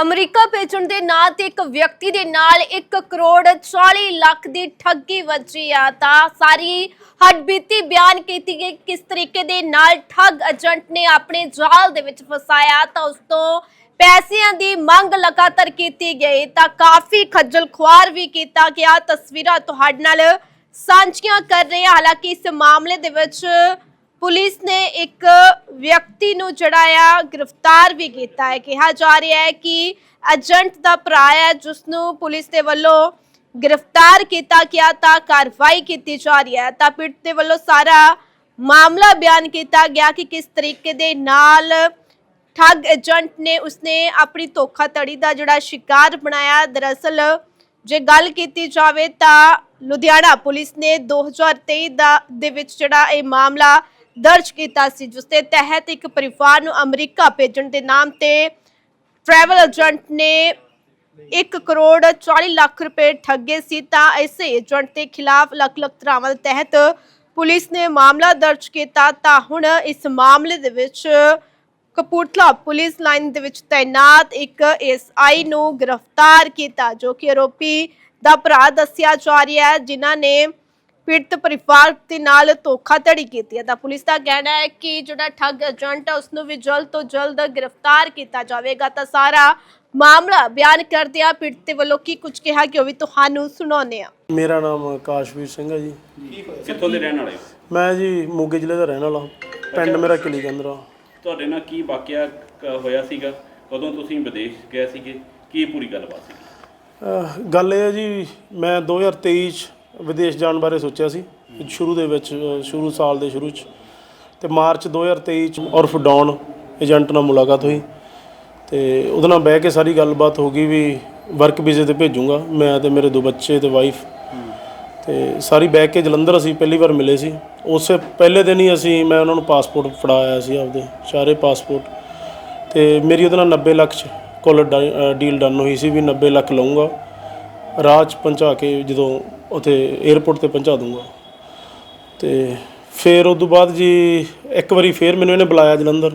America ਭੇਜਣ ਦੇ ਨਾਂ ਤੇ ਇੱਕ ਵਿਅਕਤੀ ਦੇ ਨਾਲ 1 ਕਰੋੜ 40 ਲੱਖ ਦੀ ਠੱਗੀ ਵੱਜੀ ਆ, ਤਾਂ ਸਾਰੀ ਹੱਡਬੀਤੀ ਬਿਆਨ ਕੀਤੀ ਗਈ ਕਿਸ ਤਰੀਕੇ ਦੇ ਨਾਲ ਠੱਗ ਏਜੰਟ ਨੇ ਆਪਣੇ ਜਾਲ ਦੇ ਵਿੱਚ ਫਸਾਇਆ, ਤਾਂ ਉਸ ਤੋਂ ਪੈਸਿਆਂ ਦੀ ਮੰਗ ਲਗਾਤਾਰ ਕੀਤੀ ਗਈ, ਤਾਂ ਕਾਫੀ ਖੱਜਲ ਖੁਆਰ ਵੀ ਕੀਤਾ ਗਿਆ। ਤਸਵੀਰਾਂ ਤੁਹਾਡੇ ਨਾਲ ਸਾਂਝੀਆਂ ਕਰ ਰਹੇ ਹਾਂ। ਹਾਲਾਂਕਿ ਇਸ ਮਾਮਲੇ ਦੇ ਵਿੱਚ ਪੁਲਿਸ ਨੇ ਇੱਕ ਵਿਅਕਤੀ ਨੂੰ ਜਿਹੜਾ ਆ ਗ੍ਰਿਫਤਾਰ ਵੀ ਕੀਤਾ ਹੈ। ਕਿਹਾ ਜਾ ਰਿਹਾ ਹੈ ਕਿ ਏਜੰਟ ਦਾ ਭਰਾ ਹੈ, ਜਿਸ ਨੂੰ ਪੁਲਿਸ ਦੇ ਵੱਲੋਂ ਗ੍ਰਿਫਤਾਰ ਕੀਤਾ ਗਿਆ ਤਾਂ ਕਾਰਵਾਈ ਕੀਤੀ ਜਾ ਰਹੀ ਹੈ। ਤਾਂ ਪੀੜਤ ਦੇ ਵੱਲੋਂ ਸਾਰਾ ਮਾਮਲਾ ਬਿਆਨ ਕੀਤਾ ਗਿਆ ਕਿ ਕਿਸ ਤਰੀਕੇ ਦੇ ਨਾਲ ਠੱਗ ਏਜੰਟ ਨੇ ਉਸਨੇ ਆਪਣੀ ਧੋਖਾਧੜੀ ਦਾ ਜਿਹੜਾ ਸ਼ਿਕਾਰ ਬਣਾਇਆ। ਦਰਅਸਲ ਜੇ ਗੱਲ ਕੀਤੀ ਜਾਵੇ ਤਾਂ ਲੁਧਿਆਣਾ ਪੁਲਿਸ ਨੇ 2023 ਦਾ ਦੇ ਵਿੱਚ ਜਿਹੜਾ ਇਹ ਮਾਮਲਾ ਦਰਜ ਕੀਤਾ ਸੀ ਜਿਸ ਦੇ ਤਹਿਤ ਇੱਕ ਪਰਿਵਾਰ ਨੂੰ ਅਮਰੀਕਾ ਭੇਜਣ ਦੇ ਨਾਮ ਤੇ ਟਰੈਵਲ ਏਜੰਟ ਨੇ 1 ਕਰੋੜ 40 ਲੱਖ ਰੁਪਏ ਠੱਗੇ ਸੀ, ਤਾਂ ਇਸੇ ਏਜੰਟ ਦੇ ਖਿਲਾਫ ਅਲੱਗ ਅਲੱਗ ਧਾਰਾਵਾਂ ਦੇ ਤਹਿਤ ਪੁਲਿਸ ਨੇ ਮਾਮਲਾ ਦਰਜ ਕੀਤਾ, ਤਾਂ ਹੁਣ ਇਸ ਮਾਮਲੇ ਦੇ ਵਿੱਚ ਕਪੂਰਥਲਾ ਪੁਲਿਸ ਲਾਈਨ ਦੇ ਵਿੱਚ ਤਾਇਨਾਤ ਇੱਕ ਐਸਆਈ ਨੂੰ ਗ੍ਰਿਫਤਾਰ ਕੀਤਾ, ਜੋ ਕਿ ਆਰੋਪੀ ਦਾ ਭਰਾ ਦੱਸਿਆ ਜਾ ਰਿਹਾ ਹੈ, ਜਿਨ੍ਹਾਂ ਨੇ ਪੀੜਤ ਪਰਿਵਾਰ ਦੇ ਨਾਲ ਧੋਖਾਧੜੀ ਕੀਤੀ ਹੈ। ਤਾਂ ਪੁਲਿਸ ਦਾ ਕਹਿਣਾ ਹੈ ਕਿ ਜਿਹੜਾ ਠੱਗ ਏਜੰਟ ਹੈ ਉਸ ਨੂੰ ਵੀ ਜਲਦ ਤੋਂ ਜਲਦ ਗ੍ਰਿਫਤਾਰ ਕੀਤਾ ਜਾਵੇਗਾ। ਤਾਂ ਸਾਰਾ ਮਾਮਲਾ ਬਿਆਨ ਕਰਦੇ ਆ ਪੀੜਤ ਦੇ ਵੱਲੋਂ ਕੀ ਕੁਝ ਕਿਹਾ ਕਿ ਉਹ ਵੀ ਤੁਹਾਨੂੰ ਸੁਣਾਉਂਦੇ ਆ। ਮੇਰਾ ਨਾਮ ਆਕਾਸ਼ਵੀਰ ਸਿੰਘ ਹੈ ਜੀ। ਕਿੱਥੋਂ ਦੇ ਰਹਿਣ ਵਾਲੇ ਹੋ? ਮੈਂ ਜੀ ਮੋਗੇ ਜ਼ਿਲ੍ਹੇ ਦਾ ਰਹਿਣ ਵਾਲਾ। ਪਿੰਡ ਮੇਰਾ ਕਿਲੀ ਗੰਦਰਾ ਤੁਹਾਡੇ ਨਾਲ ਕੀ ਵਾਕਿਆ ਕ- ਹੋਇਆ ਸੀਗਾ? ਕਦੋਂ ਤੁਸੀਂ ਵਿਦੇਸ਼ ਗਏ ਸੀਗੇ? ਕੀ ਪੂਰੀ ਗੱਲਬਾਤ ਸੀ? ਅਹ ਗੱਲ ਇਹ ਹੈ ਜੀ ਮੈਂ 2023 ਚ ਵਿਦੇਸ਼ ਜਾਣ ਬਾਰੇ ਸੋਚਿਆ ਸੀ। ਸ਼ੁਰੂ ਦੇ ਵਿੱਚ, ਸ਼ੁਰੂ ਸਾਲ ਦੇ ਸ਼ੁਰੂ ਚ। ਤੇ ਮਾਰਚ 2023 ਚ ਔਰਫ ਡੌਨ ਏਜੰਟ ਨਾਲ ਮੁਲਾਕਾਤ ਹੋਈ। ਤੇ ਉਹਦੇ ਨਾਲ ਬਹਿ ਕੇ ਸਾਰੀ ਗੱਲਬਾਤ ਹੋ ਗਈ ਵੀ ਵਰਕ ਵੀਜ਼ੇ ਤੇ ਭੇਜੂੰਗਾ। ਮੈਂ ਤੇ ਮੇਰੇ ਦੋ ਬੱਚੇ ਤੇ ਵਾਈਫ ਤੇ ਸਾਰੀ ਬਹਿ ਕੇ ਜਲੰਧਰ ਅਸੀਂ ਪਹਿਲੀ ਵਾਰ ਮਿਲੇ ਸੀ। ਉਸੇ ਪਹਿਲੇ ਦਿਨ ਹੀ ਅਸੀਂ, ਮੈਂ ਉਹਨਾਂ ਨੂੰ ਪਾਸਪੋਰਟ ਫੜਾਇਆ ਸੀ ਆਪਦੇ ਸਾਰੇ ਪਾਸਪੋਰਟ ਤੇ ਮੇਰੀ ਉਹਦੇ ਨਾਲ 90 ਲੱਖ ਚ ਕੋਲ ਡੀਲ ਡਨ ਹੋਈ ਸੀ ਵੀ 90 ਲੱਖ ਲਵਾਂਗਾ ਰਾਹ 'ਚ ਪਹੁੰਚਾ ਕੇ ਜਦੋਂ ਉਥੇ 에ਅਰਪੋਰਟ ਤੇ ਪਹੁੰਚਾ ਦੂੰਗਾ। ਤੇ ਫਿਰ ਉਸ ਤੋਂ ਬਾਅਦ ਜੀ ਇੱਕ ਵਾਰੀ ਫੇਰ ਮੈਨੂੰ ਇਹਨੇ ਬੁਲਾਇਆ ਜਲੰਧਰ।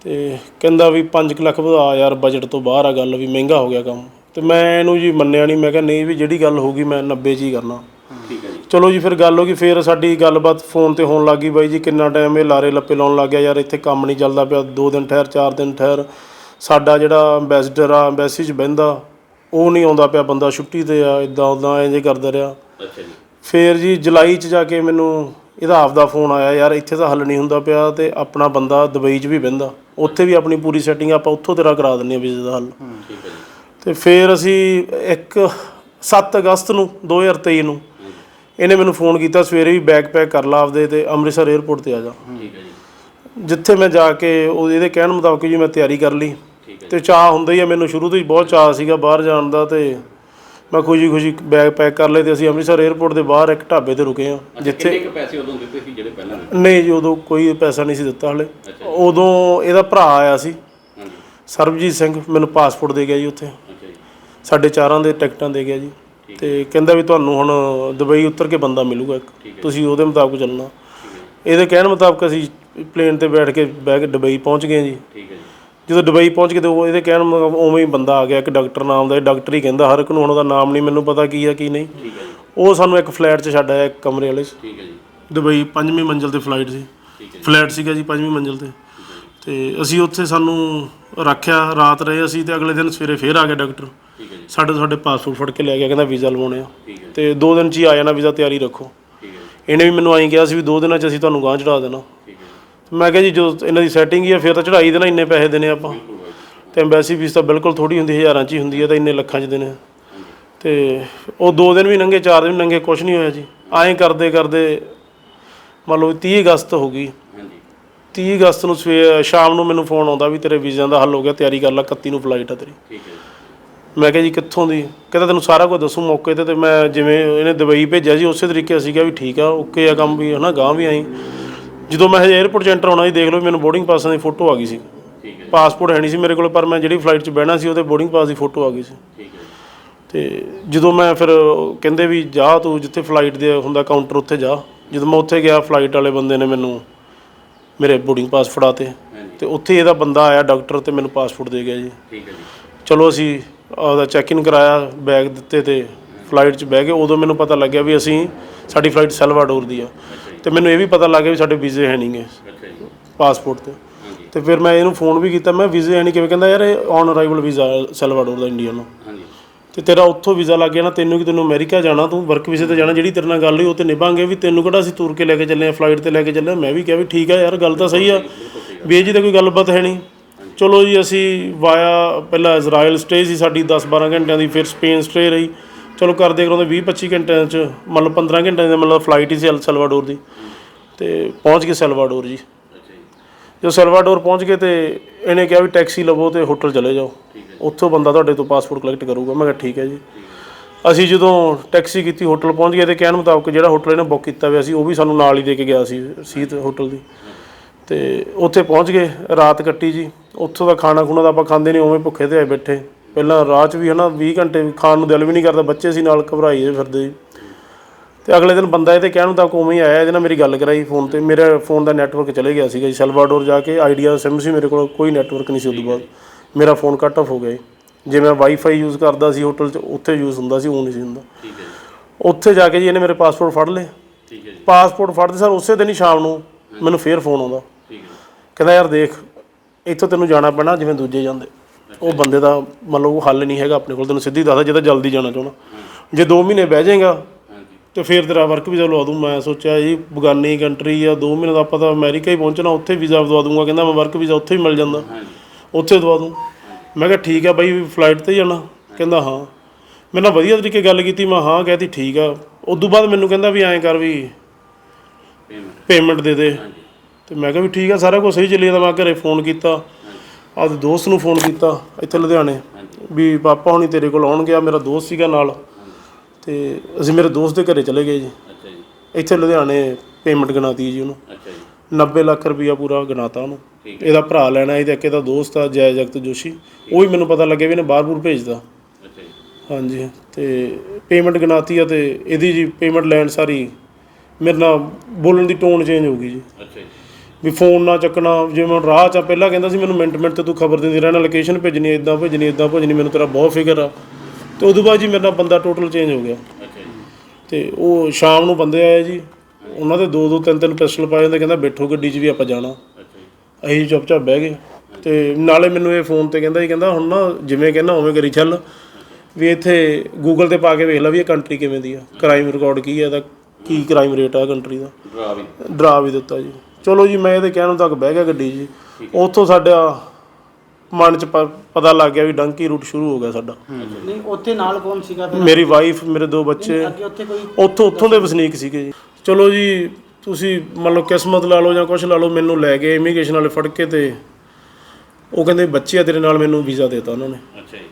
ਤੇ ਕਹਿੰਦਾ ਵੀ 5 ਲੱਖ ਵਧਾ ਯਾਰ ਬਜਟ ਤੋਂ ਬਾਹਰ ਆ ਗੱਲ ਵੀ ਮਹਿੰਗਾ ਹੋ ਗਿਆ ਕੰਮ। ਤੇ ਮੈਂ ਇਹਨੂੰ ਜੀ ਮੰਨਿਆ ਨਹੀਂ ਮੈਂ ਕਿਹਾ ਨਹੀਂ ਵੀ ਜਿਹੜੀ ਗੱਲ ਹੋਗੀ ਮੈਂ 90 ਚ ਹੀ ਕਰਨਾ। ਠੀਕ ਹੈ ਜੀ। ਚਲੋ ਜੀ ਫਿਰ ਗੱਲ ਹੋ ਗਈ ਫਿਰ ਸਾਡੀ ਗੱਲਬਾਤ ਫੋਨ ਤੇ ਹੋਣ ਲੱਗੀ ਬਾਈ ਜੀ ਕਿੰਨਾ ਟਾਈਮ ਇਹ ਲਾਰੇ ਲੱਪੇ ਲਾਉਣ ਲੱਗ ਗਿਆ ਯਾਰ ਇੱਥੇ ਕੰਮ ਨਹੀਂ ਚੱਲਦਾ ਪਿਆ ਦੋ ਦਿਨ ਠਹਿਰ ਚਾਰ ਦਿਨ ਠਹਿਰ। ਸਾਡਾ ਜਿਹੜਾ ਅੰਬੈਸਡਰ ਆ ਅੰਬੈਸੀ 'ਚ ਬਹਿੰਦਾ ਉਹ ਨਹੀਂ ਆਉਂਦਾ ਪਿਆ ਬੰਦਾ ਛੁੱਟੀ ਤੇ ਆ ਇਦਾਂ ਉਦਾਂ ਇੰਜ ਕਰਦਾ ਰਿਹਾ। ਅੱਛਾ ਜੀ। ਫਿਰ ਜੀ ਜੁਲਾਈ 'ਚ ਜਾ ਕੇ ਮੈਨੂੰ ਇਹਦਾ ਆਪਦਾ ਫੋਨ ਆਇਆ ਯਾਰ ਇੱਥੇ ਤਾਂ ਹੱਲ ਨਹੀਂ ਹੁੰਦਾ ਪਿਆ ਤੇ ਆਪਣਾ ਬੰਦਾ ਦੁਬਈ 'ਚ ਵੀ ਬਹਿੰਦਾ। ਉੱਥੇ ਵੀ ਆਪਣੀ ਪੂਰੀ ਸੈਟਿੰਗ ਆਪਾਂ ਉੱਥੋਂ ਤੇਰਾ ਕਰਾ ਦਿੰਦੇ ਆ ਵੀਜ਼ੇ ਦਾ ਹੱਲ। ਠੀਕ ਹੈ ਜੀ। ਤੇ ਫਿਰ ਅਸੀਂ ਇੱਕ 7 ਅਗਸਤ ਨੂੰ 2023 ਨੂੰ ਇਹਨੇ ਮੈਨੂੰ ਫੋਨ ਕੀਤਾ ਸਵੇਰੇ ਵੀ ਬੈਗ ਪੈਕ ਕਰ ਲਾ ਆਪਦੇ ਤੇ ਅੰਮ੍ਰਿਤਸਰ 에ਅਰਪੋਰਟ ਤੇ ਆ ਜਾ। ਠੀਕ ਹੈ ਜੀ। ਜਿੱਥੇ ਮੈਂ ਜਾ ਕੇ ਉਹ ਇਹਦੇ ਕਹਿਣ ਮੁਤਾਬਕ ਜੀ ਮੈਂ ਤਿਆਰੀ ਕਰ ਲਈ। ਤੇ ਚਾਹ ਹੁੰਦਾ ਹੀ ਆ ਮੈਨੂੰ ਸ਼ੁਰੂ ਤੋਂ ਹੀ ਬਹੁਤ ਚਾਹ ਸੀਗਾ ਬਾਹਰ ਜਾਣ ਦਾ ਤੇ ਮੈਂ ਖੁਸ਼ੀ ਖੁਸ਼ੀ ਬੈਗ ਪੈਕ ਕਰ ਲਏ ਤੇ ਅਸੀਂ ਅੰਮ੍ਰਿਤਸਰ 에ਅਰਪੋਰਟ ਦੇ ਬਾਹਰ ਇੱਕ ਢਾਬੇ ਤੇ ਰੁਕੇ ਆ ਜਿੱਥੇ ਕਿੰਨੇ ਪੈਸੇ ਉਦੋਂ ਦਿੱਤੇ ਸੀ ਜਿਹੜੇ ਪਹਿਲਾਂ ਨਹੀਂ ਜੀ ਉਦੋਂ ਕੋਈ ਪੈਸਾ ਨਹੀਂ ਸੀ ਦਿੱਤਾ ਹਲੇ। ਉਦੋਂ ਇਹਦਾ ਭਰਾ ਆਇਆ ਸੀ ਸਰਬਜੀਤ ਸਿੰਘ ਮੈਨੂੰ ਪਾਸਪੋਰਟ ਦੇ ਗਿਆ ਜੀ ਉੱਥੇ। ਸਾਡੇ ਚਾਰਾਂ ਦੇ ਟਿਕਟਾਂ ਦੇ ਗਿਆ ਜੀ। ਤੇ ਕਹਿੰਦਾ ਵੀ ਤੁਹਾਨੂੰ ਹੁਣ ਦੁਬਈ ਉਤਰ ਕੇ ਬੰਦਾ ਮਿਲੂਗਾ ਇੱਕ। ਤੁਸੀਂ ਉਹਦੇ ਮੁਤਾਬਕ ਚੱਲਣਾ। ਇਹਦੇ ਕਹਿਣ ਮੁਤਾਬਕ ਅਸੀਂ ਪਲੇਨ ਤੇ ਬੈਠ ਕੇ ਕੇ ਦੁਬਈ ਪਹੁੰਚ ਗਏ ਜੀ। ਠੀਕ ਹੈ ਜੀ। ਜਦੋਂ ਦੁਬਈ ਪਹੁੰਚ ਗਏ ਤੇ ਉਹ ਇਹਦੇ ਕਹਿਣ ਮੁਤਾਬਕ ਉਵੇਂ ਹੀ ਬੰਦਾ ਆ ਗਿਆ ਇੱਕ ਡਾਕਟਰ ਨਾਮ ਦਾ ਇਹ ਡਾਕਟਰ ਹੀ ਕਹਿੰਦਾ ਹਰ ਇੱਕ ਨੂੰ ਹੁਣ ਉਹਦਾ ਨਾਮ ਨਹੀਂ ਮੈਨੂੰ ਪਤਾ ਕੀ ਆ ਕੀ ਨਹੀਂ। ਠੀਕ ਹੈ ਜੀ। ਉਹ ਸਾਨੂੰ ਇੱਕ ਫਲੈਟ 'ਚ ਛੱਡ ਆਇਆ ਇੱਕ ਕਮਰੇ ਵਾਲੇ 'ਚ। ਠੀਕ ਹੈ ਜੀ। ਦੁਬਈ ਪੰਜਵੀਂ ਮੰਜ਼ਲ ਤੇ ਫਲਾਈਟ ਸੀ। ਠੀਕ ਹੈ ਫਲੈਟ ਸੀਗਾ ਜੀ ਪੰਜਵੀਂ ਮੰਜ਼ਲ ਤੇ। ਤੇ ਅਸੀਂ ਉੱਥੇ ਸਾਨੂੰ ਰੱਖਿਆ ਰਾਤ ਰਹੇ ਅਸੀਂ ਤੇ ਅਗਲੇ ਦਿਨ ਸਵੇਰੇ ਫੇਰ ਆ ਗਿਆ ਡਾਕਟਰ। ਠੀਕ ਹੈ ਜੀ। ਸਾਡੇ ਸਾਡੇ ਪਾਸਪੋਰਟ ਫੜ ਕੇ ਲੈ ਗਿਆ ਕਹਿੰਦਾ ਵੀਜ਼ਾ ਲਵਾਉਣੇ ਆ। ਠੀਕ ਹੈ ਤੇ ਦੋ ਦਿਨ ਚ ਹੀ ਆ ਜਾਣਾ ਵੀਜ਼ਾ ਤਿਆਰੀ ਰੱਖੋ। ਠੀਕ ਹੈ ਇਹਨੇ ਵੀ ਮੈਨੂੰ ਐਂ ਕਿਹਾ ਸੀ ਵੀ ਦੋ ਦਿਨਾਂ ਚ ਅਸੀਂ ਤੁਹਾਨੂੰ ਗਾਂਹ ਚੜਾ ਦੇਣਾ। ਮੈਂ ਕਿਹਾ ਜੀ ਜੋ ਇਹਨਾਂ ਦੀ ਸੈਟਿੰਗ ਹੀ ਆ ਫਿਰ ਤਾਂ ਚੜਾਈ ਦੇਣਾ ਇੰਨੇ ਪੈਸੇ ਦੇਣੇ ਆਪਾਂ। ਤੇ ਐਮਬੈਸੀ ਫੀਸ ਤਾਂ ਬਿਲਕੁਲ ਥੋੜੀ ਹੁੰਦੀ ਹਜ਼ਾਰਾਂ ਚ ਹੀ ਹੁੰਦੀ ਹੈ ਤਾਂ ਇੰਨੇ ਲੱਖਾਂ ਚ ਦੇਣੇ ਤੇ ਉਹ ਦੋ ਦਿਨ ਵੀ ਲੰਘੇ ਚਾਰ ਦਿਨ ਵੀ ਲੰਘੇ ਕੁਝ ਨਹੀਂ ਹੋਇਆ ਜੀ। ਐਂ ਕਰਦੇ ਕਰਦੇ ਮੰਨ ਲਓ 30 ਅਗਸਤ ਹੋ ਗਈ। ਹਾਂਜੀ। 30 ਅਗਸਤ ਨੂੰ ਸਵੇ ਸ਼ਾਮ ਨੂੰ ਮੈਨੂੰ ਫੋਨ ਆਉਂਦਾ ਵੀ ਤੇਰੇ ਵੀਜ਼ਿਆਂ ਦਾ ਹੱਲ ਹੋ ਗਿਆ ਤਿਆਰੀ ਕਰ ਲੈ 31 ਨੂੰ ਫਲਾਈਟ ਆ ਤੇਰੀ। ਠੀਕ ਹੈ ਜੀ। ਮੈਂ ਕਿਹਾ ਜੀ ਕਿੱਥੋਂ ਦੀ? ਕਹਿੰਦਾ ਤੈਨੂੰ ਸਾਰਾ ਕੁਝ ਦੱਸੂ ਮੌਕੇ ਤੇ ਤੇ ਮੈਂ ਜਿਵੇਂ ਇਹਨੇ ਦੁਬਈ ਭੇਜਿਆ ਸੀ ਉਸੇ ਤਰੀਕੇ ਅਸੀਂ ਕਿਹਾ ਵੀ ਠੀਕ ਆ ਓਕੇ ਆ ਕੰਮ ਵੀ ਹਨਾ ਗਾਂ ਵੀ ਆਈ। ਜਦੋਂ ਮੈਂ ਹਜੇ 에ਅਰਪੋਰਟ 'ਚ ਐਂਟਰ ਹੋਣਾ ਸੀ ਦੇਖ ਲਓ ਮੈਨੂੰ ਬੋਰਡਿੰਗ ਪਾਸਾਂ ਦੀ ਫੋਟੋ ਆ ਗਈ ਸੀ। ਠੀਕ ਹੈ ਪਾਸਪੋਰਟ ਹੈ ਨਹੀਂ ਸੀ ਮੇਰੇ ਕੋਲ ਪਰ ਮੈਂ ਜਿਹੜੀ ਫਲਾਈਟ 'ਚ ਬਹਿਣਾ ਸੀ ਉਹਦੇ ਬੋਰਡਿੰਗ ਪਾਸ ਦੀ ਫੋਟੋ ਆ ਗਈ ਸੀ। ਠੀਕ ਹੈ ਤੇ ਜਦੋਂ ਮੈਂ ਫਿਰ ਕਹਿੰਦੇ ਵੀ ਜਾ ਤੂੰ ਜਿੱਥੇ ਫਲਾਈਟ ਦੇ ਹੁੰਦਾ ਕਾਊਂਟਰ ਉੱਥੇ ਜਾ। ਜਦੋਂ ਮੈਂ ਉੱਥੇ ਗਿਆ ਫਲਾਈਟ ਵਾਲੇ ਬੰਦੇ ਨੇ ਮੈਨੂੰ ਮੇਰੇ ਬੋਰਡਿੰਗ ਪਾਸ ਫੜਾਤੇ ਤੇ। ਉੱਥੇ ਇਹਦਾ ਬੰਦਾ ਆਇਆ ਡਾਕਟਰ ਤੇ ਮੈਨੂੰ ਪਾਸਪੋਰਟ ਦੇ ਗਿਆ ਜੀ। ਠੀਕ ਹੈ ਜੀ। ਚਲੋ ਅਸੀਂ ਉਹਦਾ ਚੈੱਕ ਇਨ ਕਰਾਇਆ ਬੈਗ ਦਿੱਤੇ ਤੇ ਫਲਾਈਟ 'ਚ ਬਹਿ ਗਏ। ਉਦੋਂ ਮੈਨੂੰ ਪਤਾ ਲੱਗਿਆ ਵੀ ਅਸੀਂ ਸਾਡੀ ਫਲਾਈਟ ਸੈਲਵਾਡੋਰ ਦੀ ਆ। ਤੇ ਮੈਨੂੰ ਇਹ ਵੀ ਪਤਾ ਲੱਗ ਗਿਆ ਵੀ ਸਾਡੇ ਵੀਜ਼ੇ ਹੈ ਨਹੀਂਗੇ ਅੱਛਾ ਜੀ। ਪਾਸਪੋਰਟ ਤੇ। ਹਾਂਜੀ। ਤੇ ਫਿਰ ਮੈਂ ਇਹਨੂੰ ਫੋਨ ਵੀ ਕੀਤਾ ਮੈਂ ਵੀਜ਼ੇ ਹੈ ਨਹੀਂ ਕਿਵੇਂ ਕਹਿੰਦਾ ਯਾਰ ਇਹ ਔਨ ਅਰਾਈਵਲ ਵੀਜ਼ਾ ਸੈਲਵਾਡੋਰ ਦਾ ਇੰਡੀਆ ਨੂੰ। ਹਾਂਜੀ। ਤੇ ਤੇਰਾ ਉੱਥੋਂ ਵੀਜ਼ਾ ਲੱਗ ਗਿਆ ਨਾ ਤੈਨੂੰ ਕਿ ਤੈਨੂੰ ਅਮਰੀਕਾ ਜਾਣਾ ਤੂੰ ਵਰਕ ਵੀਜ਼ੇ ਤੇ ਜਾਣਾ ਜਿਹੜੀ ਤੇਰੇ ਨਾਲ ਗੱਲ ਹੋਈ ਉਹ ਤੇ ਨਿਭਾਂਗੇ ਵੀ ਤੈਨੂੰ ਕਿਹੜਾ ਅਸੀਂ ਤੁਰ ਕੇ ਲੈ ਕੇ ਚੱਲੇ ਆ ਫਲਾਈਟ ਤੇ ਲੈ ਕੇ ਚੱਲੇ ਆ ਮੈਂ ਵੀ ਕਿਹਾ ਵੀ ਠੀਕ ਆ ਯਾਰ ਗੱਲ ਤਾਂ ਸਹੀ ਆ। ਵੀ ਇਹ ਜੀ ਤਾਂ ਕੋਈ ਗੱਲਬਾਤ ਹੈ ਨਹੀਂ। ਚਲੋ ਜੀ ਅਸੀਂ ਵਾਇਆ ਪਹਿਲਾਂ ਇਜ਼ਰਾਈਲ ਸਟੇ ਸੀ ਸਾਡੀ 10-12 ਘੰਟਿਆਂ ਦੀ ਫਿਰ ਸਪੇਨ ਸਟੇ ਰਹੀ। ਚਲੋ ਕਰਦੇ ਕਰਾਉਂਦੇ 20-25 ਘੰਟਿਆਂ ਚ ਮਤਲਬ 15 ਘੰਟਿਆਂ ਦੀ ਮਤਲਬ ਫਲਾਈਟ ਹੀ ਸੀ ਅਲ ਸੈਲਵਾਡੋਰ ਦੀ। ਤੇ ਪਹੁੰਚ ਗਏ ਸੈਲਵਾਡੋਰ ਜੀ। ਅੱਛਾ ਜੀ। ਸੈਲਵਾਡੋਰ ਪਹੁੰਚ ਗਏ ਤੇ ਇਹਨੇ ਕਿਹਾ ਵੀ ਟੈਕਸੀ ਲਵੋ ਤੇ ਹੋਟਲ ਚਲੇ ਜਾਓ। ਉੱਥੋਂ ਬੰਦਾ ਤੁਹਾਡੇ ਤੋਂ ਪਾਸਪੋਰਟ ਕਲੈਕਟ ਕਰੂਗਾ। ਮੈਂ ਕਿਹਾ ਠੀਕ ਹੈ ਜੀ। ਅਸੀਂ ਜਦੋਂ ਟੈਕਸੀ ਕੀਤੀ ਹੋਟਲ ਪਹੁੰਚ ਗਏ ਤੇ ਕਹਿਣ ਮੁਤਾਬਕ ਜਿਹੜਾ ਹੋਟਲ ਇਹਨੇ ਬੁੱਕ ਕੀਤਾ ਹੋਇਆ ਸੀ ਉਹ ਵੀ ਸਾਨੂੰ ਨਾਲ ਹੀ ਦੇ ਕੇ ਗਿਆ ਸੀ ਸੀਤ ਹੋਟਲ ਦੀ। ਤੇ ਉੱਥੇ ਪਹੁੰਚ ਗਏ ਰਾਤ ਕੱਟੀ ਜੀ। ਉੱਥੋਂ ਦਾ ਖਾਣਾ ਖੁਣਾ ਤਾਂ ਆਪਾਂ ਖਾਂਦੇ ਨਹੀਂ ਉਵੇਂ ਭੁੱਖੇ ਤੇ ਆਏ ਬੈਠੇ। ਪਹਿਲਾਂ ਰਾਹ 'ਚ ਵੀ ਹਨਾ 20 ਘੰਟੇ ਵੀ ਖਾਣ ਨੂੰ ਦਿਲ ਵੀ ਨਹੀਂ ਕਰਦਾ ਬੱਚੇ ਸੀ ਨਾਲ ਘਬਰਾਈ ਜਿਹੇ ਫਿਰਦੇ ਜੀ ਤੇ ਅਗਲੇ ਦਿਨ ਬੰਦਾ ਇਹ ਤੇ ਕਹਿਣ ਤੱਕ ਉਵੇਂ ਹੀ ਆਇਆ ਇਹਦੇ ਨਾਲ ਮੇਰੀ ਗੱਲ ਕਰਾਈ ਫੋਨ ਤੇ ਮੇਰੇ ਫੋਨ ਦਾ ਨੈਟਵਰਕ ਚਲੇ ਗਿਆ ਸੀਗਾ ਜੀ ਸੈਲਵਾਡੋਰ ਜਾ ਕੇ ਆਈਡੀਆ ਸਿਮ ਸੀ ਮੇਰੇ ਕੋਲ ਕੋਈ ਨੈਟਵਰਕ ਨਹੀਂ ਸੀ ਉਦੋਂ ਬਾਅਦ ਮੇਰਾ ਫੋਨ ਕੱਟ ਆਫ ਹੋ ਗਿਆ ਜੀ। ਜੇ ਮੈਂ ਵਾਈਫਾਈ ਯੂਜ਼ ਕਰਦਾ ਸੀ ਹੋਟਲ 'ਚ ਉੱਥੇ ਯੂਜ਼ ਹੁੰਦਾ ਸੀ ਉਹ ਨਹੀਂ ਸੀ ਹੁੰਦਾ। ਠੀਕ ਹੈ ਜੀ। ਉੱਥੇ ਜਾ ਕੇ ਜੀ ਇਹਨੇ ਮੇਰੇ ਪਾਸਪੋਰਟ ਫੜ ਲਏ। ਠੀਕ ਹੈ ਜੀ। ਪਾਸਪੋਰਟ ਫੜਦੇ ਸਰ ਉਸੇ ਦਿਨ ਹੀ ਸ਼ਾਮ ਨੂੰ ਮੈਨੂੰ ਫੇਰ ਫੋਨ ਆਉਂਦਾ। ਠੀਕ ਹੈ ਕਹਿੰਦਾ ਯਾਰ ਦੇਖ ਇੱਥੋਂ ਤੈਨੂੰ ਜਾਣਾ ਪੈਣਾ ਜਿਵੇਂ ਦੂਜੇ ਜਾਂਦੇ। ਉਹ ਬੰਦੇ ਦਾ ਮਤਲਬ ਉਹ ਹੱਲ ਨਹੀਂ ਹੈਗਾ ਆਪਣੇ ਕੋਲ ਤੈਨੂੰ ਸਿੱਧੀ ਦੱਸਦਾ ਜੇ ਤਾਂ ਜਲਦੀ ਜਾਣਾ ਚਾਹਣਾ ਜੇ 2 ਮਹੀਨੇ ਬਹਿ ਜਾਏਗਾ ਤੇ ਫਿਰ ਤੇਰਾ ਵਰਕ ਵੀਜ਼ਾ ਲਵਾ ਦੂੰ। ਮੈਂ ਸੋਚਿਆ ਜੀ ਬਗਾਨੀ ਕੰਟਰੀ ਆ 2 ਮਹੀਨੇ ਦਾ ਆਪਾਂ ਤਾਂ ਅਮਰੀਕਾ ਹੀ ਪਹੁੰਚਣਾ ਉੱਥੇ ਵੀਜ਼ਾ ਦਵਾ ਦੂੰਗਾ। ਕਹਿੰਦਾ ਮੈਂ ਵਰਕ ਵੀਜ਼ਾ ਉੱਥੇ ਹੀ ਮਿਲ ਜਾਂਦਾ। ਉੱਥੇ ਦਵਾ ਦੂੰ। ਮੈਂ ਕਿਹਾ ਠੀਕ ਆ ਬਾਈ ਫਲਾਈਟ ਤੇ ਜਾਣਾ। ਕਹਿੰਦਾ ਹਾਂ। ਮੇਰੇ ਨਾਲ ਵਧੀਆ ਤਰੀਕੇ ਗੱਲ ਕੀਤੀ ਮੈਂ ਹਾਂ ਕਹਿਤੀ ਠੀਕ ਆ। ਉਦੋਂ ਬਾਅਦ ਮੈਨੂੰ ਕਹਿੰਦਾ ਵੀ ਐਂ ਕਰ ਵੀ ਪੇਮੈਂਟ ਪੇਮੈਂਟ ਦੇ ਦੇ। ਤੇ ਮੈਂ ਕਿਹਾ ਵੀ ਠੀਕ ਆ ਸਾਰਾ ਕੁਝ ਸਹੀ ਚੱਲੀ ਜਾਂਦਾ। ਮੈਂ ਘਰੇ ਫੋਨ ਕੀਤਾ। ਆਪਦੇ ਦੋਸਤ ਨੂੰ ਫੋਨ ਕੀਤਾ ਇੱਥੇ ਲੁਧਿਆਣੇ ਵੀ ਪਾਪਾ ਹੁਣੀ ਤੇਰੇ ਕੋਲ ਆਉਣ ਗਿਆ ਮੇਰਾ ਦੋਸਤ ਸੀਗਾ ਨਾਲ। ਤੇ ਅਸੀਂ ਮੇਰੇ ਦੋਸਤ ਦੇ ਘਰੇ ਚਲੇ ਗਏ ਜੀ। ਅੱਛਾ ਜੀ। ਇੱਥੇ ਲੁਧਿਆਣੇ ਪੇਮੈਂਟ ਗਣਾਤੀ ਜੀ ਉਹਨੂੰ। ਅੱਛਾ ਜੀ। 90 ਲੱਖ ਰੁਪਈਆ ਪੂਰਾ ਗਣਾਤਾ ਉਹਨੂੰ। ਇਹਦਾ ਭਰਾ ਲੈਣਾ ਇਹਦਾ ਇੱਕ ਇਹਦਾ ਦੋਸਤ ਆ ਜੈ ਜਗਤ ਜੋਸ਼ੀ। ਉਹ ਵੀ ਮੈਨੂੰ ਪਤਾ ਲੱਗਿਆ ਵੀ ਇਹਨੇ ਬਾਹਰ-ਬੂਰ ਭੇਜਦਾ ਅੱਛਾ ਜੀ। ਹਾਂਜੀ ਤੇ ਪੇਮੈਂਟ ਗਣਾਤੀ ਆ ਤੇ ਇਹਦੀ ਜੀ ਪੇਮੈਂਟ ਲੈਣ ਸਾਰੀ ਮੇਰੇ ਨਾਲ ਬੋਲਣ ਦੀ ਟੋਨ ਚੇਂਜ ਹੋ ਗਈ ਜੀ। ਅੱਛਾ ਜੀ। ਵੀ ਫੋਨ ਨਾ ਚੱਕਣਾ ਜਿਵੇਂ ਹੁਣ ਰਾਹ ਚ ਆ, ਪਹਿਲਾਂ ਕਹਿੰਦਾ ਸੀ ਮੈਨੂੰ ਮਿੰਟ ਮਿੰਟ ਤੇ ਤੂੰ ਖਬਰ ਦਿੰਦੀ ਰਹਿਣਾ ਲੋਕੇਸ਼ਨ ਭੇਜਣੀ ਇਦਾਂ ਭੇਜਣੀ ਇਦਾਂ ਭੇਜਣੀ ਮੈਨੂੰ ਤੇਰਾ ਬਹੁਤ ਫਿਕਰ ਆ। ਤੇ ਉਦੋਂ ਬਾਅਦ ਜੀ ਮੇਰੇ ਨਾਲ ਬੰਦਾ ਟੋਟਲ ਚੇਂਜ ਹੋ ਗਿਆ। ਅੱਛਾ ਜੀ। ਤੇ ਉਹ ਸ਼ਾਮ ਨੂੰ ਬੰਦੇ ਆਏ ਜੀ ਉਹਨਾਂ ਦੇ ਦੋ ਦੋ ਤਿੰਨ ਤਿੰਨ ਪਿਸਟਲ ਪਾਏ ਹੁੰਦੇ ਕਹਿੰਦਾ ਬੈਠੋ ਗੱਡੀ 'ਚ ਵੀ ਆਪਾਂ ਜਾਣਾ। ਅੱਛਾ ਜੀ। ਅਸੀਂ ਚੁੱਪਚਾਪ ਬਹਿ ਗਏ। ਤੇ ਨਾਲੇ ਮੈਨੂੰ ਇਹ ਫੋਨ ਤੇ ਕਹਿੰਦਾ ਜੀ ਕਹਿੰਦਾ ਹੁਣ ਨਾ ਜਿਵੇਂ ਕਹਿੰਦਾ ਉਵੇਂ ਕਰੀ ਚੱਲ। ਵੀ ਇੱਥੇ ਗੂਗਲ ਤੇ ਪਾ ਕੇ ਵੇਖ ਲੈ ਵੀ ਇਹ ਕੰਟਰੀ ਕਿਵੇਂ ਦੀ ਆ। ਕ੍ਰਾਈਮ ਰਿਕਾਰਡ ਕੀ ਹੈ ਇਹਦਾ ਕੀ ਕ੍ਰਾਈਮ ਰੇਟ ਆ ਕੰਟਰੀ ਦਾ। ਡਰਾ ਵੀ। ਡਰਾ ਵੀ ਦਿੱਤਾ ਜੀ। ਚਲੋ ਜੀ ਮੈਂ ਇਹਦੇ ਕਹਿਣ ਤੱਕ ਬਹਿ ਗਿਆ ਗੱਡੀ ਜੀ। ਉੱਥੋਂ ਸਾਡਾ ਮਨ ਚ ਪ- ਪਤਾ ਲੱਗ ਗਿਆ ਵੀ ਡੰਕੀ ਰੂਟ ਸ਼ੁਰੂ ਹੋ ਗਿਆ ਸਾਡਾ। ਨਹੀਂ ਉੱਥੇ ਨਾਲ ਕੌਣ ਸੀਗਾ ਫਿਰ? ਮੇਰੀ ਵਾਈਫ ਮੇਰੇ ਦੋ ਬੱਚੇ। ਅੱਗੇ ਉੱਥੇ ਕੋਈ ਉੱਥੋਂ ਉੱਥੋਂ ਦੇ ਵਸਨੀਕ ਸੀਗੇ ਜੀ। ਚਲੋ ਜੀ ਤੁਸੀਂ ਮੰਨ ਲਓ ਕਿਸਮਤ ਲਾ ਲਓ ਜਾਂ ਕੁਝ ਲਾ ਲਓ ਮੈਨੂੰ ਲੈ ਗਏ ਇਮੀਗ੍ਰੇਸ਼ਨ ਵਾਲੇ ਫੜ ਕੇ ਤੇ ਉਹ ਕਹਿੰਦੇ ਬੱਚੇ ਆ ਤੇਰੇ ਨਾਲ ਮੈਨੂੰ ਵੀਜ਼ਾ ਦੇਤਾ ਉਹਨਾਂ ਨੇ। ਅੱਛਾ ਜੀ।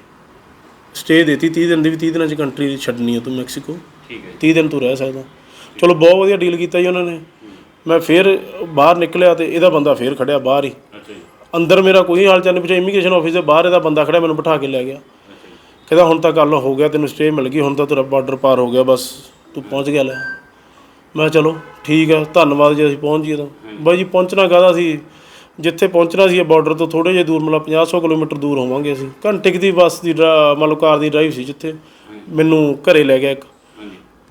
ਸਟੇ ਦੇਤੀ 30 ਦਿਨ ਦੀ ਵੀ 30 ਦਿਨਾਂ ਚ ਕੰਟਰੀ ਛੱਡਣੀ ਆ ਤੂੰ ਮੈਕਸੀਕੋ ਠੀਕ ਹੈ 30 ਦਿਨ ਤੂੰ ਰਹਿ ਸਕਦਾ। ਚਲੋ ਬਹੁਤ ਵਧੀਆ ਡੀਲ ਕੀਤਾ ਜੀ ਉਹਨਾਂ ਨੇ। ਮੈਂ ਫਿਰ ਬਾਹਰ ਨਿਕਲਿਆ ਤੇ ਇਹਦਾ ਬੰਦਾ ਫਿਰ ਖੜਿਆ ਬਾਹਰ ਹੀ। ਅੰਦਰ ਮੇਰਾ ਕੋਈ ਹਾਲ ਚਾਲ ਨਹੀਂ ਪਿੱਛੇ ਇਮੀਗ੍ਰੇਸ਼ਨ ਆਫਿਸ ਦੇ ਬਾਹਰ ਇਹਦਾ ਬੰਦਾ ਖੜਿਆ ਮੈਨੂੰ ਬਿਠਾ ਕੇ ਲੈ ਗਿਆ। ਕਹਿੰਦਾ ਹੁਣ ਤਾਂ ਗੱਲ ਹੋ ਗਿਆ ਤੈਨੂੰ ਸਟੇ ਮਿਲ ਗਈ ਹੁਣ ਤਾਂ ਤੇਰਾ ਬਾਰਡਰ ਪਾਰ ਹੋ ਗਿਆ ਬਸ ਤੂੰ ਪਹੁੰਚ ਗਿਆ ਲੈ। ਮੈਂ ਚਲੋ ਠੀਕ ਆ ਧੰਨਵਾਦ ਜੀ ਅਸੀਂ ਪਹੁੰਚ ਜੀਏ ਤਾਂ। ਬਾਈ ਜੀ ਪਹੁੰਚਣਾ ਕਾਹਦਾ ਸੀ? ਜਿੱਥੇ ਪਹੁੰਚਣਾ ਸੀ ਬਾਰਡਰ ਤੋਂ ਥੋੜੇ ਜਿਹਾ ਦੂਰ ਮਤਲਬ 50 ਕਿਲੋਮੀਟਰ ਦੂਰ ਹੋਵਾਂਗੇ ਅਸੀਂ। ਘੰਟੇ ਕੁ ਦੀ ਬੱਸ ਦੀ ਲਓ ਕਾਰ ਦੀ ਡਰਾਈਵ ਸੀ ਜਿੱਥੇ। ਮੈਨੂੰ ਘਰੇ ਲੈ ਗਿਆ ਇੱਕ।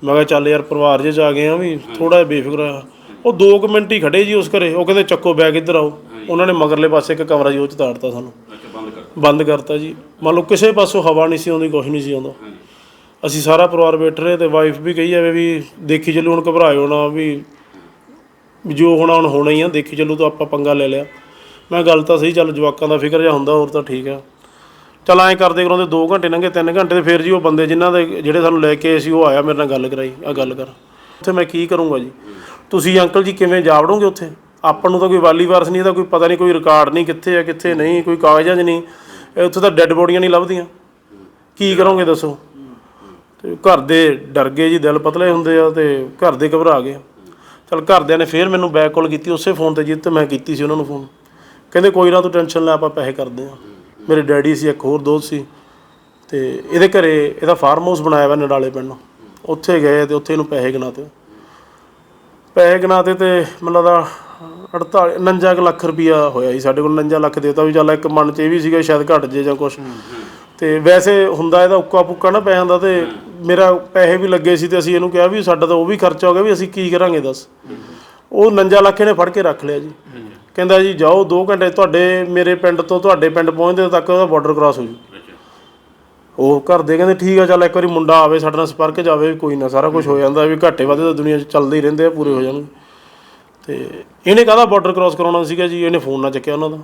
ਮੈਂ ਕਿਹਾ ਚੱਲ ਯਾਰ ਪਰਿਵਾਰ ਜੇ ਜਾ ਗਏ ਆ ਵੀ ਥੋੜਾ ਜਿਹਾ ਬੇਫਿਕਰ ਆ। ਉਹ 2 ਮਿੰਟ ਹੀ ਖੜੇ ਜੀ ਉਸ ਘਰੇ। ਉਹ ਕਹਿੰਦੇ ਚੱਕੋ ਬੈਗ ਇੱਧਰ ਆਓ। ਉਹਨਾਂ ਨੇ ਮਗਰਲੇ ਪਾਸੇ ਇੱਕ ਕਮਰਾ ਜੀ ਉਹ ਚ ਤਾੜਤਾ ਸਾਨੂੰ। ਅੱਛਾ ਬੰਦ ਕਰ ਬੰਦ ਕਰਤਾ ਜੀ। ਮੰਨ ਲਓ ਕਿਸੇ ਪਾਸੋਂ ਹਵਾ ਨਹੀਂ ਸੀ ਆਉਂਦੀ ਕੁਛ ਨਹੀਂ ਸੀ ਆਉਂਦਾ। ਹਾਂਜੀ। ਅਸੀਂ ਸਾਰਾ ਪਰਿਵਾਰ ਬੈਠ ਰਹੇ ਤੇ ਵਾਈਫ ਵੀ ਕਹੀ ਜਾਵੇ ਵੀ ਦੇਖੀ ਚੱਲੋ ਹੁਣ ਘਬਰਾਇਓ ਨਾ ਵੀ ਵੀ ਜੋ ਹੋਣਾ ਹੁਣ ਹੋਣਾ ਹੀ ਆ ਦੇਖੀ ਚੱਲੋ ਤਾਂ ਆਪਾਂ ਪੰਗਾ ਲੈ ਲਿਆ। ਮੈਂ ਗੱਲ ਤਾਂ ਸਹੀ ਚੱਲ ਜਵਾਕਾਂ ਦਾ ਫਿਕਰ ਜਾਂ ਹੁੰਦਾ ਹੋਰ ਤਾਂ ਠੀਕ ਆ। ਚਲ ਐਂ ਕਰਦੇ ਕਰਾਉਂਦੇ 2 ਘੰਟੇ ਲੰਘੇ 3 ਘੰਟੇ ਤੇ ਫਿਰ ਜੀ ਉਹ ਬੰਦੇ ਜਿਨ੍ਹਾਂ ਦੇ ਜਿਹੜੇ ਸਾਨੂੰ ਲੈ ਕੇ ਆਏ ਸੀ ਉਹ ਆਇਆ ਮੇਰੇ ਨਾਲ ਗੱਲ ਕਰਾਈ ਆ ਗੱਲ ਕਰ। ਉੱਥੇ ਮੈਂ ਕੀ ਕਰੂੰਗਾ ਜੀ? ਤੁਸੀਂ ਅੰਕਲ ਜੀ ਕਿਵੇਂ ਜਾ ਵੜੋਗੇ ਉੱਥੇ? ਆਪਾਂ ਨੂੰ ਤਾਂ ਕੋਈ ਵਾਲੀ ਵਾਰਸ ਨਹੀਂ, ਇਹਦਾ ਕੋਈ ਪਤਾ ਨਹੀਂ, ਕੋਈ ਰਿਕਾਰਡ ਨਹੀਂ ਕਿੱਥੇ ਆ, ਕਿੱਥੇ ਨਹੀਂ, ਕੋਈ ਕਾਗਜ਼ਾਂ 'ਚ ਨਹੀਂ। ਉੱਥੇ ਤਾਂ ਡੈੱਡ ਬੋਡੀਆਂ ਨਹੀਂ ਲੱਭਦੀਆਂ। ਕੀ ਕਰੋਗੇ ਦੱਸੋ? ਤੇ ਘਰ ਦੇ ਡਰ ਗਏ ਜੀ, ਦਿਲ ਪਤਲੇ ਹੁੰਦੇ ਆ ਤੇ ਘਰ ਦੇ ਘਬਰਾ ਗਏ ਚਲ ਘਰਦਿਆਂ ਨੇ ਫੇਰ ਮੈਨੂੰ ਬੈਕ ਕਾਲ ਕੀਤੀ, ਉਸੇ ਫੋਨ ਤੇ ਜਿੱਤੇ ਮੈਂ ਕੀਤੀ ਸੀ ਉਹਨਾਂ ਨੂੰ ਫੋਨ ਕਹਿੰਦੇ ਕੋਈ ਨਾ ਤੂੰ ਟੈਨਸ਼ਨ ਲੈ, ਆਪਾਂ ਪੈਸੇ ਕਰਦੇ ਆ। ਮੇਰੇ ਡੈਡੀ ਸੀ, ਇੱਕ ਹੋਰ ਦੋਸਤ ਸੀ। ਤੇ ਇਹਦੇ ਘਰੇ ਇਹਦਾ ਫਾਰਮ ਹਾਊਸ ਬਣਾਇਆ ਵਾ ਨਡਾਲੇ ਪਿੰਡ। ਉੱਥੇ ਗਏ ਤੇ ਉੱਥੇ ਇਹਨੂੰ ਪੈਸੇ ਗਿਣਾਤੇ। ਪੈਸੇ ਗਿਣਾਤੇ ਤੇ ਮੈਨੂੰ ਲੱਗਦਾ 48 49 ਕੁ ਲੱਖ ਰੁਪਇਆ ਹੋਇਆ ਜੀ ਸਾਡੇ ਕੋਲ 49 ਲੱਖ ਦੇਤਾ ਵੀ ਚੱਲ ਇੱਕ ਮਨ 'ਚ ਇਹ ਵੀ ਸੀਗਾ ਸ਼ਾਇਦ ਘਟ ਜੇ ਜਾਂ ਕੁਛ। ਤੇ ਵੈਸੇ ਹੁੰਦਾ ਇਹਦਾ ਉੱਕਾ ਪੁੱਕਾ ਨਾ ਪੈਸਿਆਂ ਦਾ ਤੇ ਮੇਰਾ ਪੈਸੇ ਵੀ ਲੱਗੇ ਸੀ ਤੇ ਅਸੀਂ ਇਹਨੂੰ ਕਿਹਾ ਵੀ ਸਾਡਾ ਤਾਂ ਉਹ ਵੀ ਖਰਚਾ ਹੋ ਗਿਆ ਵੀ ਅਸੀਂ ਕੀ ਕਰਾਂਗੇ ਦੱਸ। ਉਹ 49 ਲੱਖ ਇਹਨੇ ਫੜ ਕੇ ਰੱਖ ਲਿਆ ਜੀ। ਕਹਿੰਦਾ ਜੀ ਜਾਓ 2 ਘੰਟੇ ਤੁਹਾਡੇ ਮੇਰੇ ਪਿੰਡ ਤੋਂ ਤੁਹਾਡੇ ਪਿੰਡ ਪਹੁੰਚਦੇ ਤੱਕ ਉਹਦਾ ਬਾਰਡਰ ਕ੍ਰਾਸ ਹੋ ਜੂ। ਉਹ ਘਰ ਦੇ ਕਹਿੰਦੇ ਠੀਕ ਆ ਚੱਲ ਇੱਕ ਵਾਰੀ ਮੁੰਡਾ ਆਵੇ ਸਾਡੇ ਨਾਲ ਸੰਪਰਕ ਜਾਵੇ ਕੋਈ ਨਾ ਸਾਰਾ ਕੁਝ ਹੋ ਜਾਂਦਾ ਵੀ ਘਾਟੇ ਵਾਧੇ ਤਾਂ ਦੁਨੀਆ 'ਚ ਚੱਲਦੇ ਹੀ ਰਹਿੰਦੇ ਆ ਪੂਰੇ ਹੋ ਜਾਣਗੇ ਤੇ ਇਹਨੇ ਕਾਹਦਾ ਬਾਰਡਰ ਕ੍ਰਾਸ ਕਰਾਉਣਾ ਸੀਗਾ ਜੀ? ਇਹਨੇ ਫੋਨ ਨਾ ਚੱਕਿਆ ਉਹਨਾਂ ਦਾ।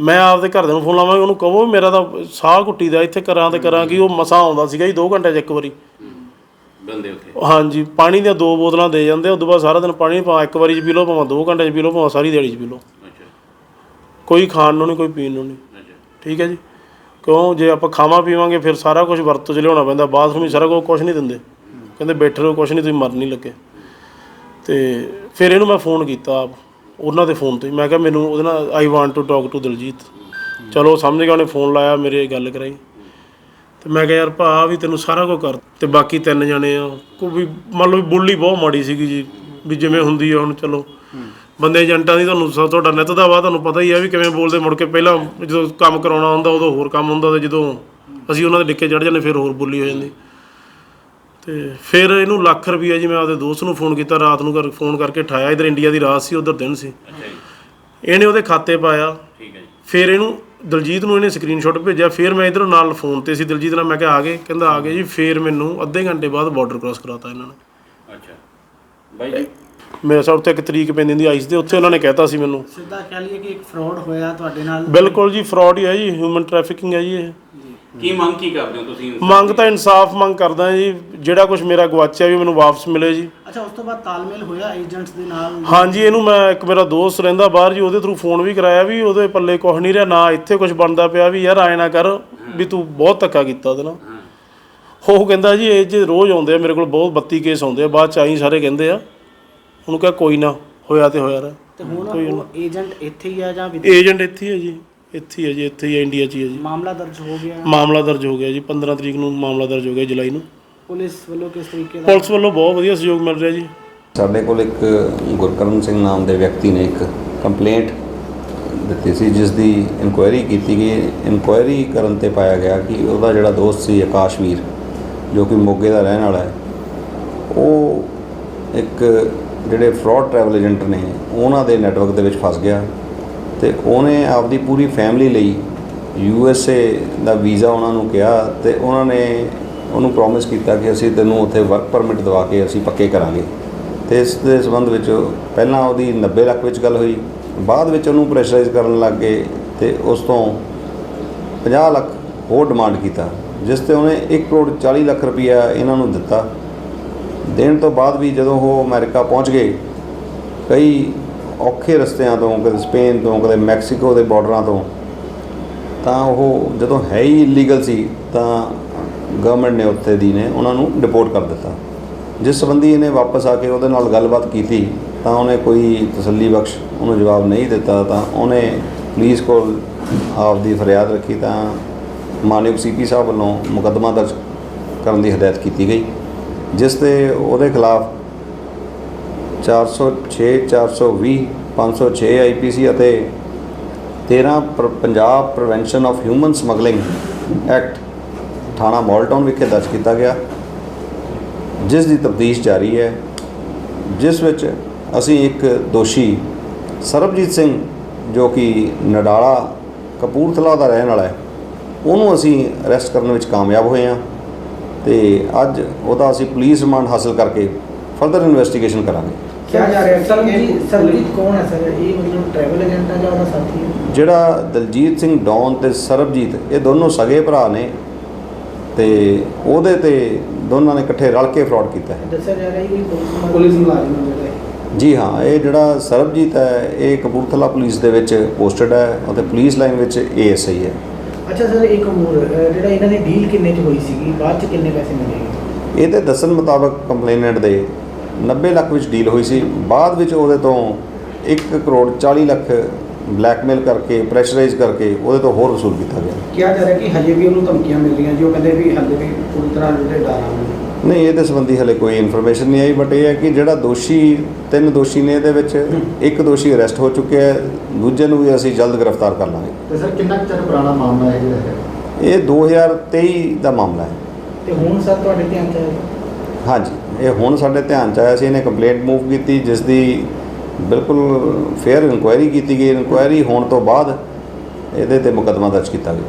ਮੈਂ ਆਪਦੇ ਘਰਦਿਆਂ ਨੂੰ ਫੋਨ ਲਾਵਾਂਗਾ ਉਹਨੂੰ ਕਹੋ ਵੀ ਮੇਰਾ ਤਾਂ ਸਾਹ ਘੁੱਟੀ ਦਾ ਇੱਥੇ ਕਰਾਂ ਤੇ ਕਰਾਂ ਕਿ ਉਹ ਮਸਾਂ ਆਉਂਦਾ ਸੀਗਾ ਜੀ 2 ਘੰਟੇ 'ਚ ਇੱਕ ਵਾਰੀ। ਬੰਦੇ ਉੱਥੇ। ਹਾਂਜੀ ਪਾਣੀ ਦੀਆਂ ਦੋ ਬੋਤਲਾਂ ਦੇ ਜਾਂਦੇ ਉਸ ਤੋਂ ਬਾਅਦ ਸਾਰਾ ਦਿਨ ਪਾਣੀ ਭਾਵੇਂ ਇੱਕ ਵਾਰੀ 'ਚ ਪੀ ਲਓ ਭਾਵੇਂ 2 ਘੰਟੇ 'ਚ ਪੀ ਲਓ ਭਾਵੇਂ ਸਾਰੀ ਦਿਹਾੜੀ 'ਚ ਪੀ ਲਓ। ਅੱਛਾ। ਕੋਈ ਖਾਣ ਨੂੰ ਨਹੀਂ ਕੋਈ ਪੀਣ ਨੂੰ ਨਹੀਂ। ਅੱਛਾ। ਠੀਕ ਹੈ ਜੀ? ਕਿਉਂ? ਜੇ ਆਪਾਂ ਖਾਵਾਂ ਪੀਵਾਂਗੇ, ਫਿਰ ਸਾਰਾ ਕੁਝ ਵਰਤੋਂ 'ਚ ਲਿਆਉਣਾ ਪੈਂਦਾ। ਬਾਥਰੂਮ ਹੀ ਸਾਰਾ ਕੁਝ ਕੁਝ ਨਹੀਂ ਦਿੰਦੇ। ਕਹਿੰਦੇ ਬੈਠੇ ਰਹੋ ਕੁਝ ਨਹੀਂ, ਤੁਸੀਂ ਮਰ ਨਹੀਂ ਲੱਗੇ। ਤੇ ਫਿਰ ਇਹਨੂੰ ਮੈਂ ਫੋਨ ਕੀਤਾ ਆਪ, ਉਹਨਾਂ ਦੇ ਫੋਨ ਤੇ। ਮੈਂ ਕਿਹਾ, ਮੈਨੂੰ ਉਹਦੇ ਨਾਲ I want to talk to Diljit. ਚਲੋ, ਸਮਝ ਗਿਆ, ਉਹਨੇ ਫੋਨ ਲਾਇਆ, ਮੇਰੇ ਗੱਲ ਕਰਾਈ। ਤੇ ਮੈਂ ਕਿਹਾ, ਯਾਰ ਭਾ, ਵੀ ਤੈਨੂੰ ਸਾਰਾ ਕੁਝ ਕਰ ਤੇ ਬਾਕੀ ਤਿੰਨ ਜਣੇ ਆ, ਕੋਈ ਵੀ, ਮੰਨ ਲਓ ਬੋਲੀ ਬਹੁਤ ਮਾੜੀ ਸੀਗੀ ਜੀ, ਵੀ ਜਿਵੇਂ ਹੁੰਦੀ ਆ ਹੁਣ, ਚਲੋ। ਬੰਦੇ ਏਜੰਟਾਂ ਦੀ ਤੁਹਾਨੂੰ ਸਭ ਤੁਹਾਡਾ ਨਿੱਤ ਦਾ ਵਾ ਤੁਹਾਨੂੰ ਪਤਾ ਹੀ ਆ ਵੀ ਕਿਵੇਂ ਬੋਲਦੇ ਮੁੜ ਕੇ ਪਹਿਲਾਂ ਜਦੋਂ ਕੰਮ ਕਰਾਉਣਾ ਹੁੰਦਾ ਉਦੋਂ ਹੋਰ ਕੰਮ ਹੁੰਦਾ ਤੇ ਜਦੋਂ ਅਸੀਂ ਉਹਨਾਂ ਦੇ ਡਿੱਕੇ ਚੜ ਜਾਂਦੇ ਫਿਰ ਹੋਰ ਬੋਲੀ ਹੋ ਜਾਂਦੀ। ਤੇ ਫਿਰ ਇਹਨੂੰ ਲੱਖ ਰੁਪਈਆ ਜੀ ਮੈਂ ਆਪਦੇ ਦੋਸਤ ਨੂੰ ਫੋਨ ਕੀਤਾ ਰਾਤ ਨੂੰ ਕਰ ਫੋਨ ਕਰਕੇ ਠਾਇਆ ਇਧਰ ਇੰਡੀਆ ਦੀ ਰਾਤ ਸੀ ਉਧਰ ਦਿਨ ਸੀ। ਇਹਨੇ ਉਹਦੇ ਖਾਤੇ ਪਾਇਆ। ਠੀਕ ਹੈ ਜੀ। ਫਿਰ ਇਹਨੂੰ ਦਲਜੀਤ ਨੂੰ ਇਹਨੇ ਸਕਰੀਨਸ਼ਾਟ ਭੇਜਿਆ ਫਿਰ ਮੈਂ ਇਧਰ ਨਾਲ ਫੋਨ ਤੇ ਸੀ ਦਲਜੀਤ ਨਾਲ ਮੈਂ ਕਿਹਾ ਆ ਗਏ ਕਹਿੰਦਾ ਆ ਗਏ ਜੀ ਫਿਰ ਮੈਨੂੰ ਅੱਧੇ ਘੰਟੇ ਬਾਅਦ ਬਾਰਡਰ ਕ੍ਰਾਸ ਕਰਾਤਾ ਇਹਨਾਂ ਨੇ। ਅੱਛਾ। ਬਾਈ ਜੀ ਮੇਰੇ ਸਾਹ ਉੱਤੇ ਇੱਕ ਤਰੀਕ ਪੈਂਦੀ ਹੁੰਦੀ ਆਈਸ ਦੇ ਉੱਥੇ ਉਹਨਾਂ ਨੇ ਕਹਿਤਾ ਸੀ ਮੈਨੂੰ। ਸਿੱਧਾ ਕਹਿ ਲਈਏ ਕਿ ਇੱਕ ਫਰਾਡ ਹੋਇਆ ਤੁਹਾਡੇ ਨਾਲ। ਬਿਲਕੁਲ ਜੀ ਫਰਾਡ ਹੀ ਹੈ ਜੀ ਹਿਊਮਨ ਟ੍ਰੈਫਿਕਿੰਗ ਹੈ ਜੀ ਇਹ। ਕੀ ਮੰਗ ਕੀ ਕਰਦੇ ਹੋ ਤੁਸੀਂ ਮੰਗ ਤਾਂ ਇਨਸਾਫ ਮੰਗ ਕਰਦਾ ਜੀ ਜਿਹੜਾ ਕੁਝ ਮੇਰਾ ਗਵਾਚਿਆ ਵੀ ਮੈਨੂੰ ਵਾਪਸ ਮਿਲੇ ਜੀ। ਅੱਛਾ ਉਸ ਤੋਂ ਬਾਅਦ ਤਾਲਮੇਲ ਹੋਇਆ ਏਜੰਟਸ ਦੇ ਨਾਲ? ਹਾਂਜੀ ਇਹਨੂੰ ਮੈਂ ਇੱਕ ਮੇਰਾ ਦੋਸਤ ਰਹਿੰਦਾ ਬਾਹਰ ਜੀ ਉਹਦੇ ਥਰੂ ਫੋਨ ਵੀ ਕਰਾਇਆ ਵੀ ਉਹਦੇ ਪੱਲੇ ਕੁਝ ਨਹੀਂ ਰਿਹਾ ਨਾ ਇੱਥੇ ਕੁਝ ਬਣਦਾ ਪਿਆ ਵੀ ਯਾਰ ਆਏ ਨਾ ਕਰ ਵੀ ਤੂੰ ਬਹੁਤ ਧੱਕਾ ਕੀਤਾ ਉਹਦੇ ਨਾਲ। ਉਹ ਕਹਿੰਦਾ ਜੀ ਇਹ ਜੇ ਰੋਜ਼ ਆਉਂਦੇ ਆ ਮੇਰੇ ਕੋਲ ਬਹੁਤ 32 ਕੇਸ ਆਉਂਦੇ ਆ ਬਾਅਦ ਚ ਆਈ ਸਾਰੇ ਕਹਿੰਦੇ ਆ। ਉਹਨੂੰ ਕਿਹਾ ਕੋਈ ਨਾ ਹੋਇਆ ਤੇ ਹੋਇਆ ਰ ਤੇ ਹੁਣ ਉਹ ਏਜੰਟ ਇੱਥੇ ਹੀ ਆ ਜਾਂ ਵਿਦੇਸ਼? ਏਜੰਟ ਇੱਥੇ ਹੀ ਹੈ ਜੀ ਇੱਥੇ ਹੀ ਹੈ ਜੀ ਇੱਥੇ ਹੀ ਹੈ ਇੰਡੀਆ 'ਚ ਹੀ ਹੈ ਜੀ। ਮਾਮਲਾ ਦਰਜ ਹੋ ਗਿਆ। ਮਾਮਲਾ ਦਰਜ ਹੋ ਗਿਆ ਜੀ 15 ਤਰੀਕ ਨੂੰ ਮਾਮਲਾ ਦਰਜ ਹੋ ਗਿਆ ਜੁਲਾਈ ਨੂੰ। ਪੁਲਿਸ ਵੱਲੋਂ ਕਿਸ ਤਰੀਕੇ ਦਾ? ਪੁਲਿਸ ਵੱਲੋਂ ਬਹੁਤ ਵਧੀਆ ਸਹਿਯੋਗ ਮਿਲ ਰਿਹਾ ਜੀ। ਸਾਡੇ ਕੋਲ ਇੱਕ ਗੁਰਕਰਨ ਸਿੰਘ ਨਾਮ ਦੇ ਵਿਅਕਤੀ ਨੇ ਇੱਕ ਕੰਪਲੇਂਟ ਦਿੱਤੀ ਸੀ ਜਿਸ ਦੀ ਇਨਕੁਆਇਰੀ ਕੀਤੀ ਗਈ। ਇਨਕੁਆਇਰੀ ਕਰਨ ਤੇ ਪਾਇਆ ਗਿਆ ਕਿ ਉਹਦਾ ਜਿਹੜਾ ਦੋਸਤ ਸੀ ਆਕਾਸ਼ਵੀਰ ਜੋ ਕਿ ਮੋਗੇ ਦਾ ਰਹਿਣ ਵਾਲਾ ਹੈ ਉਹ ਇੱਕ ਜਿਹੜੇ ਫਰਾਡ ਟਰੈਵਲ ਏਜੰਟ ਨੇ, ਉਹਨਾਂ ਦੇ ਨੈਟਵਰਕ ਦੇ ਵਿੱਚ ਫਸ ਗਿਆ ਤੇ ਉਹਨੇ ਆਪਦੀ ਪੂਰੀ ਫੈਮਿਲੀ ਲਈ ਯੂ ਐਸ ਏ ਦਾ ਵੀਜ਼ਾ ਉਹਨਾਂ ਨੂੰ ਕਿਹਾ ਤੇ ਉਹਨਾਂ ਨੇ ਉਹਨੂੰ ਪ੍ਰੋਮਿਸ ਕੀਤਾ ਕਿ ਅਸੀਂ ਤੈਨੂੰ ਉੱਥੇ ਵਰਕ ਪਰਮਿਟ ਦਵਾ ਕੇ ਅਸੀਂ ਪੱਕੇ ਕਰਾਂਗੇ। ਤੇ ਇਸ ਦੇ ਸੰਬੰਧ ਵਿੱਚ ਪਹਿਲਾਂ ਉਹਦੀ 90 ਲੱਖ ਵਿੱਚ ਗੱਲ ਹੋਈ, ਬਾਅਦ ਵਿੱਚ ਉਹਨੂੰ ਪ੍ਰੈਸ਼ਰਾਈਜ਼ ਕਰਨ ਲੱਗ ਗਏ ਤੇ ਉਸ ਤੋਂ 50 ਲੱਖ ਹੋਰ ਡਿਮਾਂਡ ਕੀਤਾ, ਜਿਸ ਤੇ ਉਹਨੇ 1 ਕਰੋੜ 40 ਲੱਖ ਰੁਪਈਆ ਇਹਨਾਂ ਨੂੰ ਦਿੱਤਾ। ਦੇਣ ਤੋਂ ਬਾਅਦ ਵੀ ਜਦੋਂ ਉਹ ਅਮਰੀਕਾ ਪਹੁੰਚ ਗਏ, ਕਈ ਔਖੇ ਰਸਤਿਆਂ ਤੋਂ, ਕਦੇ ਸਪੇਨ ਤੋਂ, ਕਦੇ ਮੈਕਸੀਕੋ ਦੇ ਬਾਰਡਰਾਂ ਤੋਂ, ਤਾਂ ਉਹ ਜਦੋਂ ਹੈ ਹੀ ਇਲੀਗਲ ਸੀ, ਤਾਂ ਗਵਰਨਮੈਂਟ ਨੇ ਉੱਥੇ ਦੀ ਨੇ ਉਹਨਾਂ ਨੂੰ ਡਿਪੋਰਟ ਕਰ ਦਿੱਤਾ। ਜਿਸ ਸੰਬੰਧੀ ਇਹਨੇ ਵਾਪਸ ਆ ਕੇ ਉਹਦੇ ਨਾਲ ਗੱਲਬਾਤ ਕੀਤੀ, ਤਾਂ ਉਹਨੇ ਕੋਈ ਤਸੱਲੀ ਬਖਸ਼ ਉਹਨੂੰ ਜਵਾਬ ਨਹੀਂ ਦਿੱਤਾ, ਤਾਂ ਉਹਨੇ ਪੁਲਿਸ ਕੋਲ ਆਪ ਦੀ ਫਰਿਆਦ ਰੱਖੀ, ਤਾਂ ਮਾਨਯੋਗ ਸੀਪੀ ਸਾਹਿਬ ਵੱਲੋਂ ਮੁਕੱਦਮਾ ਦਰਜ ਕਰਨ ਦੀ ਹਦਾਇਤ ਕੀਤੀ ਗਈ। ਜਿਸ ਤੇ ਉਹਦੇ ਖਿਲਾਫ 406 420 506 ਆਈਪੀਸੀ ਅਤੇ 13 ਪ੍ਰ- Punjab prevention of human smuggling act ਥਾਣਾ ਮਾਲਟਾਊਨ ਵਿਖੇ ਦਰਜ ਕੀਤਾ ਗਿਆ, ਜਿਸ ਦੀ ਤਫਤੀਸ਼ ਜਾਰੀ ਹੈ, ਜਿਸ ਵਿੱਚ ਅਸੀਂ ਇੱਕ ਦੋਸ਼ੀ ਸਰਬਜੀਤ ਸਿੰਘ, ਜੋ ਕਿ ਨਡਾਲਾ ਕਪੂਰਥਲਾ ਦਾ ਰਹਿਣ ਵਾਲਾ ਹੈ, ਉਹਨੂੰ ਅਸੀਂ ਅਰੈਸਟ ਕਰਨ ਵਿੱਚ ਕਾਮਯਾਬ ਹੋਏ ਹਾਂ। ਤੇ ਅੱਜ ਉਹਦਾ ਅਸੀਂ ਪੁਲਿਸ ਰਿਮਾਂਡ ਹਾਸਲ ਕਰਕੇ ਫਰਦਰ ਇਨਵੈਸਟੀਗੇਸ਼ਨ ਕਰਾਂਗੇ। ਕਿਹਾ ਜਾ ਰਿਹਾ? ਸਰਬਜੀਤ ਸਰਬਜੀਤ ਕੌਣ ਹੈ ਸਰ? ਇਹ ਮਤਲਬ ਟਰੈਵਲ ਏਜੰਟ ਹੈ ਜਾਂ ਉਹਦਾ ਸਾਥੀ ਹੈ? ਜਿਹੜਾ ਦਲਜੀਤ ਸਿੰਘ ਡੌਨ ਤੇ ਸਰਬਜੀਤ ਇਹ ਦੋਨੋਂ ਸਗੇ ਭਰਾ ਨੇ ਤੇ ਉਹਦੇ ਤੇ ਦੋਨਾਂ ਨੇ ਇਕੱਠੇ ਰਲ ਕੇ ਫਰਾਡ ਕੀਤਾ ਹੈ। ਦੱਸਿਆ ਜਾ ਰਿਹਾ ਹੈ ਕਿ ਪੁਲਿਸ ਮੁਲਾਜ਼ਮ ਹੈ ਜੀ ਹਾਂ ਇਹ ਜਿਹੜਾ ਸਰਬਜੀਤ ਹੈ ਇਹ ਕਪੂਰਥਲਾ ਪੁਲਿਸ ਦੇ ਵਿੱਚ ਪੋਸਟਡ ਹੈ ਅਤੇ ਪੁਲਿਸ ਲਾਈਨ ਵਿੱਚ ਏਐਸਆਈ ਹੈ। ਅੱਛਾ ਸਰ ਇੱਕ ਹੋਰ ਜਿਹੜਾ ਇਹਨਾਂ ਦੀ ਡੀਲ ਕਿੰਨੇ ਚ ਹੋਈ ਸੀਗੀ? ਬਾਅਦ ਚ ਕਿੰਨੇ ਪੈਸੇ ਮਿਲੇਗੇ ਇਹਦੇ ਦੱਸਣ ਮੁਤਾਬਕ ਕੰਪਲੇਨੈਂਟ ਦੇ 90 ਲੱਖ ਵਿੱਚ ਡੀਲ ਹੋਈ ਸੀ। ਬਾਅਦ ਵਿੱਚ ਉਹਦੇ ਤੋਂ 1 ਕਰੋੜ 40 ਲੱਖ ਬਲੈਕਮੇਲ ਕਰਕੇ ਪ੍ਰੈਸ਼ਰਾਈਜ਼ ਕਰਕੇ ਉਹਦੇ ਤੋਂ ਹੋਰ ਵਸੂਲ ਕੀਤਾ ਗਿਆ। ਕਿਹਾ ਜਾ ਰਿਹਾ ਕਿ ਹਜੇ ਵੀ ਉਹਨੂੰ ਧਮਕੀਆਂ ਮਿਲ ਰਹੀਆਂ ਜੋ ਕਹਿੰਦੇ ਵੀ ਹਜੇ ਵੀ ਪੂਰੀ ਤਰ੍ਹਾਂ ਜਿਹੜੇ ਡਾਰਾ ਨਹੀਂ ਇਹਦੇ ਸੰਬੰਧੀ ਹਲੇ ਕੋਈ ਇਨਫੋਰਮੇਸ਼ਨ ਨਹੀਂ ਆਈ ਬਟ ਇਹ ਹੈ ਕਿ ਜਿਹੜਾ ਦੋਸ਼ੀ ਤਿੰਨ ਦੋਸ਼ੀ ਨੇ ਇਹਦੇ ਵਿੱਚ ਇੱਕ ਦੋਸ਼ੀ ਅਰੈਸਟ ਹੋ ਚੁੱਕਿਆ ਹੈ ਦੂਜੇ ਨੂੰ ਵੀ ਅਸੀਂ ਜਲਦ ਗ੍ਰਿਫਤਾਰ ਕਰ ਲਾਂਗੇ। ਤੇ ਸਰ ਕਿੰਨਾ ਕੁ ਚਿਰ ਪੁਰਾਣਾ ਮਾਮਲਾ ਹੈ ਜਿਹੜਾ ਹੈ? ਇਹ 2023 ਦਾ ਮਾਮਲਾ ਹੈ। ਤੇ ਹੁਣ ਸਰ ਤੁਹਾਡੇ ਧਿਆਨ ਚ ਆਇਆ? ਹਾਂਜੀ ਇਹ ਹੁਣ ਸਾਡੇ ਧਿਆਨ ਚ ਆਇਆ ਸੀ ਇਹਨੇ ਕੰਪਲੇਂਟ ਮੂਵ ਕੀਤੀ ਜਿਸ ਦੀ ਬਿਲਕੁਲ ਫੇਅਰ ਇਨਕੁਆਇਰੀ ਕੀਤੀ ਗਈ। ਇਨਕੁਆਇਰੀ ਹੋਣ ਤੋਂ ਬਾਅਦ ਇਹਦੇ ਤੇ ਮੁਕੱਦਮਾ ਦਰਜ ਕੀਤਾ ਗਿਆ।